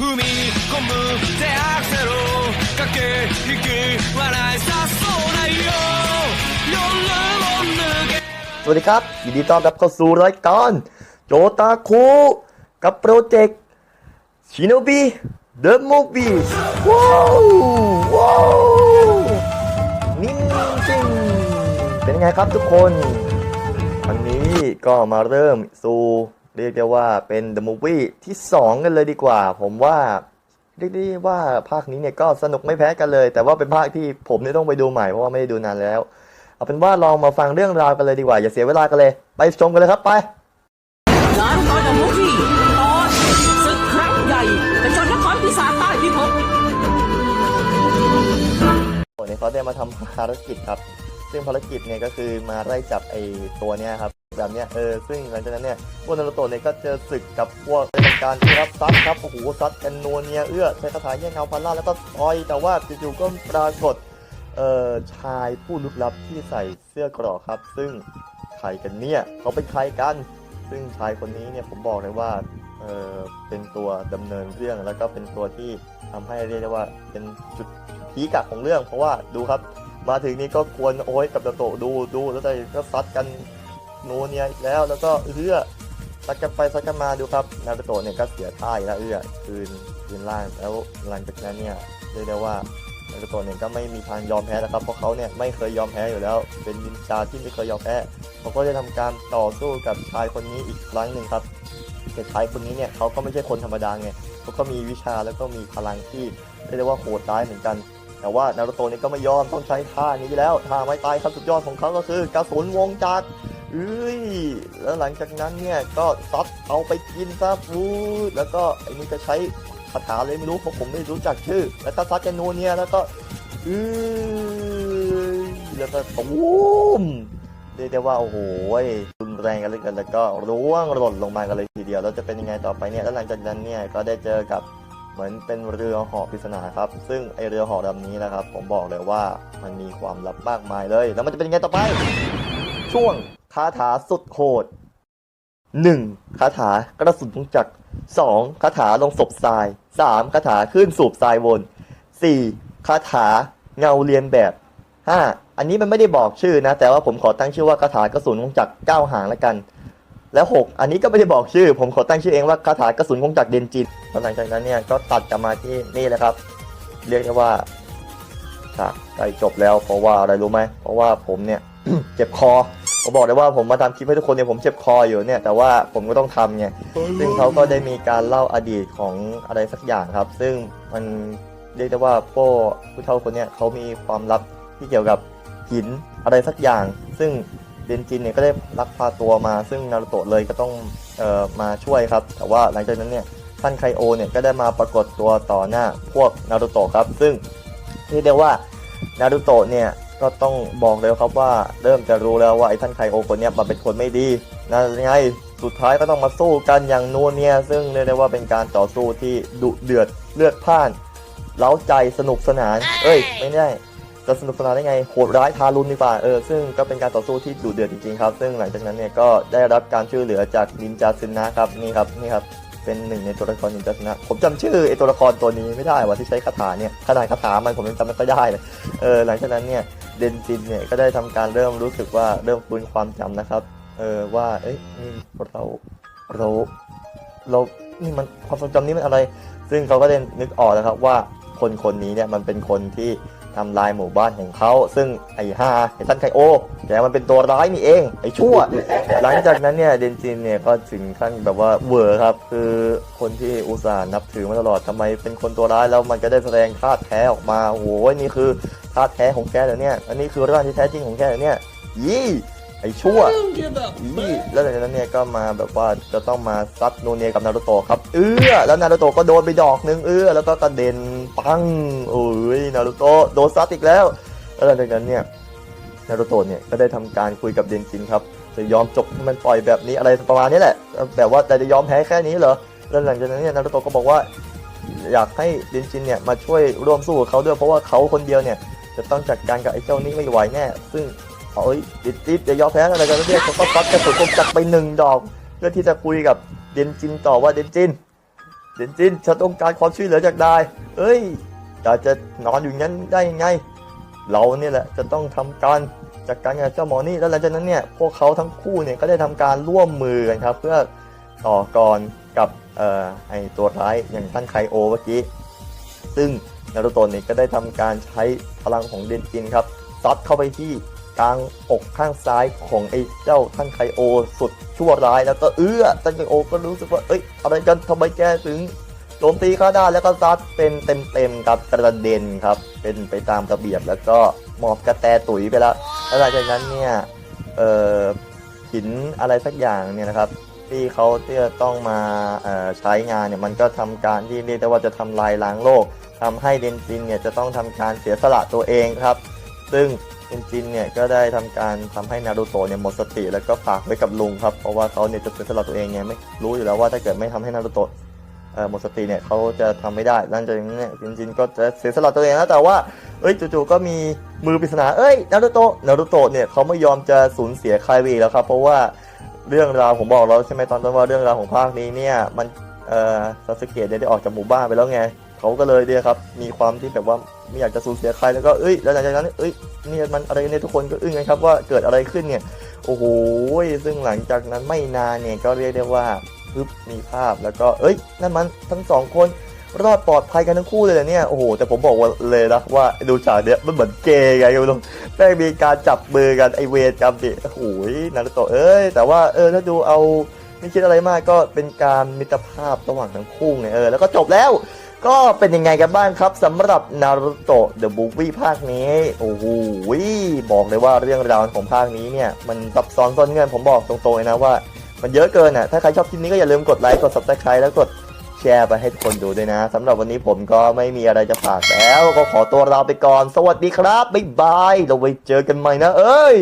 踏み込む手アクセル駆け引きはないさそうないよ夜を抜け สวัสดีครับ ยินดีต้อนรับเข้าสู่รายการโจตาคุกับโปรเจกต์ชิโนบิเดอะมูฟวี่ว้าวว้าวนิ่งจริงเป็นไงครับทุกคน วันนี้ก็มาเริ่มสู่ เรียกได้ว่าเป็น The Movie ที่ 2 กันเลยดีกว่า ผมว่าเรียกได้ว่าภาคนี้เนี่ยก็สนุกไม่แพ้กันเลย แต่ว่าเป็นภาคที่ผมเนี่ยต้องไปดูใหม่เพราะว่าไม่ได้ดูนานแล้ว เอาเป็นว่าลองมาฟังเรื่องราวกันเลยดีกว่า อย่าเสียเวลากันเลย ไปชมกันเลยครับไปนารุโตะเดอะมูฟวี่ตอนศึกครั้งใหญ่กระจนนครปีศาจใต้พิภพวันนี้เขาได้มาทำภารกิจครับ ซึ่งภารกิจเนี่ยก็คือมาไล่จับไอ้ตัวเนี้ยครับ แบบเนี้ยเออซึ่งหลังจากนั้นเนี่ยพวกนารูโตะเนี่ยก็เจอศึกกับพวกเป็นการที่รับซัดครับโอ้โหซัดกันนัวเนียเอื้อใช้คาถาแย่งเงาพันล่าแล้วก็ต่อยแต่ว่าจู่ๆก็ปรากฏเอ่อชายผู้ลึกลับที่ใส่เสื้อกรอกครับ ซึ่งใครกันเนี่ยเขาเป็นใครกัน ซึ่งชายคนนี้เนี่ยผมบอกเลยว่าเออเป็นตัวดำเนินเรื่องแล้วก็เป็นตัวที่ทำให้เรียกได้ว่าเป็นจุดพีกะของเรื่อง เพราะว่าดูครับ มาถึงนี่ก็ควรโอ้ยกับนาโตะดูดูแล้วแต่ก็ซัดกัน โนเนียอีกแล้ว แล้วก็เอื้อซัดกันไปซัดกันมาดูครับนาโตะเนี่ยก็เสียท่าอีกแล้วเอื้อคืนคืนล่างแล้วหลังจากนั้นเนี่ยเรียกได้ว่านาโตะเนี่ยก็ไม่มีทางยอมแพ้นะครับเพราะเขาเนี่ยไม่เคยยอมแพ้อยู่แล้ว เป็นนินจาที่ไม่เคยยอมแพ้เขาก็จะทำการต่อสู้กับชายคนนี้อีกครั้งหนึ่งครับแต่ชายคนนี้เนี่ยเขาก็ไม่ใช่คนธรรมดาไงเขาก็มีวิชาแล้วก็มีพลังที่เรียกได้ว่าโหดร้ายเหมือนกัน แต่ว่านารูโตะเนี่ยก็ไม่ยอมต้องใช้ท่านี้แล้วท่าไม้ตายขั้นสุดยอดของเขาก็คือกระสุนวงจักร เอ้ยแล้วหลังจากนั้นเนี่ยก็ซัดเอาไปกินซะฟูดแล้วก็ไอ้นี่ก็ใช้คาถาเลยไม่รู้เพราะผมไม่รู้จักชื่อ แล้วก็ซัดกันนูเนี่ยแล้วก็เอ้ยแล้วก็ตูมเรียกได้ว่าโอ้โหรุนแรงกันเลยกันแล้วก็ร่วงหล่นลงมากันเลยทีเดียวแล้วจะเป็นยังไงต่อไปเนี่ยแล้วหลังจากนั้นเนี่ยก็ได้เจอกับเหมือนเป็นเรือเหาะปริศนาครับ ซึ่งไอเรือเหาะลำนี้นะครับ ผมบอกเลยว่ามันมีความลับมากมายเลย แล้วมันจะเป็นยังไงต่อไป ช่วงคาถาสุดโหด 1. คาถากระสุนพงจักร 2. คาถาลงศพทราย 3. คาถาขึ้นสูบทรายวน 4. คาถาเงาเรียนแบบ 5. อันนี้มันไม่ได้บอกชื่อนะ แต่ว่าผมขอตั้งชื่อว่าคาถากระสุนพงจักรเก้าหางแล้วกัน แล้ว 6 อันนี้ก็ไม่ได้บอกชื่อ ผมขอตั้งชื่อเองว่าคาถากระสุนคงจากเดนจินหลังจากนั้นเนี่ยก็ตัดกลับมาที่นี่แหละครับ เรียกได้ว่าฉากใกล้จบแล้วเพราะว่าอะไรรู้ไหมเพราะว่าผมเนี่ยเจ็บคอ ผมบอกเลยว่าผมมาทำคลิปให้ทุกคนเนี่ยผมเจ็บคออยู่เนี่ย แต่ว่าผมก็ต้องทำไงซึ่งเขาก็ได้มีการเล่าอดีตของอะไรสักอย่างครับ ซึ่งมันเรียกได้ว่าโป้ผู้เฒ่าคนเนี้ยเขามีความลับที่เกี่ยวกับหินอะไรสักอย่าง ซึ่งเดนจินเนี่ยก็ได้ลักพาตัวมา ซึ่งนารูโตะเลยก็ต้องเอ่อมาช่วยครับ แต่ว่าหลังจากนั้นเนี่ยท่านไคโอเนี่ยก็ได้มาปรากฏตัวต่อหน้าพวกนารูโตะครับ ซึ่งเรียกได้ว่านารูโตะเนี่ย ก็ต้องบอกเลยครับว่าเริ่มจะรู้แล้วว่าไอ้ท่านไคโอคนเนี้ยมันเป็นคนไม่ดีนะยังไงสุดท้ายก็ต้องมาสู้กันอย่างนัวเนียซึ่งเรียกได้ว่าเป็นการต่อสู้ที่ดุเดือดเลือดพล่านเล้าใจสนุกสนาน เอ้ย ไม่ได้จะสนุกสนานได้ไงโหดร้ายทารุณดีกว่าเออซึ่งก็เป็นการต่อสู้ที่ดุเดือดจริงๆครับ ซึ่งหลังจากนั้นเนี่ยก็ได้รับการช่วยเหลือจากนินจาซึนะครับนี่ครับนี่ครับเป็นหนึ่งในตัวละครนินจาซึนะผมจำชื่อไอตัวละครตัวนี้ไม่ได้ว่าที่ใช้คาถาเนี่ยขนาดคาถามันผมยังจำไม่ค่อยได้เลยเออหลังจากนั้นเนี่ย เดนจินเนี่ยก็ได้ทำการเริ่มรู้สึกว่าเริ่มฟื้นความจำนะครับ เออว่า เอ้ยนี่เราเราเรานี่มันความทรงจำนี้มันอะไร ซึ่งเขาก็ได้นึกออกแล้วครับว่าคนคนนี้เนี่ยมันเป็นคนที่ทำลายหมู่บ้านของเขา ซึ่งไอ้ฮาไอ้ท่านไคโอแกมันเป็นตัวร้ายนี่เอง ไอ้ชั่ว หลังจากนั้นเนี่ยเดนจินเนี่ยก็ถึงขั้นแบบว่าเวอร์ครับ คือคนที่อุตส่าห์นับถือมาตลอดทำไมเป็นคนตัวร้ายแล้วมันก็ได้แสดงท่าตุแท้ออกมาโอ้โหนี่คือ ท่าแท้ของแกเหรอเนี่ยอันนี้คือร่างที่แท้จริงของแกเหรอเนี่ยยี่ไอ้ชั่วนี่แล้วหลังจากนั้นเนี่ยก็มาแบบว่าจะต้องมาซัดโนเนียกับนารูโตะครับ เอื้อแล้วนารูโตะก็โดนไปดอกหนึงเอื้อแล้วก็กระเด็นปังโอ้ยนารูโตะโดนซัดอีกแล้ว แล้วหลังจากนั้นเนี่ยนารูโตะเนี่ยก็ได้ทำการคุยกับเดนจินครับจะยอมจบมันปล่อยแบบนี้อะไรประมาณนี้แหละแบบว่าแต่จะยอมแพ้แค่นี้เหรอแล้วหลังจากนั้นเนี่ยนารูโตะก็บอกว่าอยากให้เดนจินเนี่ยมาช่วยร่วมสู้กับเขาด้วยเพราะว่าเขาคนเดียวเนี่ย จะต้องจัดการกับไอ้เจ้านี้ไม่ไหวแน่ ซึ่งเอ้ยดิดดิดจะยอมแพ้อะไรกันแล้วเนี่ยเขาก็ซัดกระสุนกจักไปหนึ่งดอก เพื่อที่จะคุยกับเดนจินต่อว่าเดนจิน เดนจินฉันต้องการความช่วยเหลือจากนายเอ้ยอยากจะนอนอยู่งั้นได้ยังไง เราเนี่ยแหละจะต้องทำการจัดการกับเจ้าหมอนี่แล้วหลังจากนั้นเนี่ยพวกเขาทั้งคู่เนี่ยก็ได้ทำการร่วมมือกันครับ เพื่อต่อกรกับเอ่อไอตัวร้ายอย่างท่านไคโอเมื่อกี้ ซึ่ง นารูโตะเนี่ยก็ได้ทำการใช้พลังของเดนจินครับซัดเข้าไปที่กลางอกข้างซ้ายของไอ้เจ้าท่านไคโอสุดชั่วร้ายแล้วก็เอื้อท่านไคโอก็รู้สึกว่าเอ้ยอะไรกันทำไมแกถึงโจมตีข้าได้แล้วก็ซัดเป็นเต็มๆครับกระเด็นครับ เป็นไปตามระเบียบแล้วก็หมอบกระแตตุ๋ยไปแล้วแล้วหลังจากนั้นเนี่ยเอ่อหินอะไรสักอย่างเนี่ยนะครับ ที่เขาจะต้องมาใช้งานเนี่ยมันก็ทำการที่เรียกได้ว่าจะทำลายล้างโลกทำให้เดนจินเนี่ยจะต้องทำการเสียสละตัวเองครับ ซึ่งเดนจินเนี่ยก็ได้ทำการทำให้นารูโตะเนี่ยหมดสติ แล้วก็ฝากไว้กับลุงครับเพราะว่าเขาเนี่ยจะเสียสละตัวเองเนี่ยไม่รู้อยู่แล้วว่าถ้าเกิดไม่ทำให้นารูโตะหมดสติเนี่ยเขาจะทำไม่ได้หลังจากนั้นเนี่ยเดนจินก็จะเสียสละตัวเองแล้วแต่ว่าเอ้ยจู่ๆก็มีมือปริศนาเอ้ยนารูโตะนารูโตะเนี่ยเขาไม่ยอมจะสูญเสียใครไปอีกแล้วครับเพราะว่า เรื่องราวผมบอกแล้วใช่ไหมตอนต้นว่าเรื่องราวของภาคนี้เนี่ย มันเอ่อซาสึเกะเนี่ยได้ออกจากหมู่บ้านไปแล้วไงเขาก็เลยเนี่ยครับมีความที่แบบว่าไม่อยากจะสูญเสียใครแล้วก็เอ้ยแล้วหลังจากนั้นเอ้ยเนี่ยมันอะไรเนี่ยทุกคนก็อึ้งกันครับว่าเกิดอะไรขึ้นเนี่ยโอ้โหซึ่งหลังจากนั้นไม่นานเนี่ยก็เรียกได้ว่าปึ๊บมีภาพแล้วก็เอ้ยนั่นมันทั้งสองคน รอดปลอดภัยกันทั้งคู่เลยเนี่ยโอ้โหแต่ผมบอกว่าเลยนะว่าดูฉากเนี้ยมันเหมือนเกย์ไงคุณผู้ชมแม่งมีการจับมือกันไอเวรกรรมดิโอ้โหนารุโตะเอ้ยแต่ว่าเออถ้าดูเอาไม่คิดอะไรมากก็เป็นการมิตรภาพระหว่างทั้งคู่ไงเออแล้วก็จบแล้วก็เป็นยังไงกันบ้างครับสำหรับนารุโตะเดอะบูวี่ภาคนี้โอ้โหบอกเลยว่าเรื่องราวของภาคนี้เนี่ย มันซับซ้อนซ่อนเงื่อนผมบอกตรงๆเลยนะว่า มันเยอะเกินอะถ้าใครชอบคลิปนี้ก็อย่าลืมกดไลค์กด subscribe แล้วกด แชร์ไปให้ทุกคนดูด้วยนะสำหรับวันนี้ผมก็ไม่มีอะไรจะฝากแล้ว ก็ขอตัวลาไปก่อน สวัสดีครับ บ๊ายบาย เราไว้เจอกันใหม่นะ เอ้ย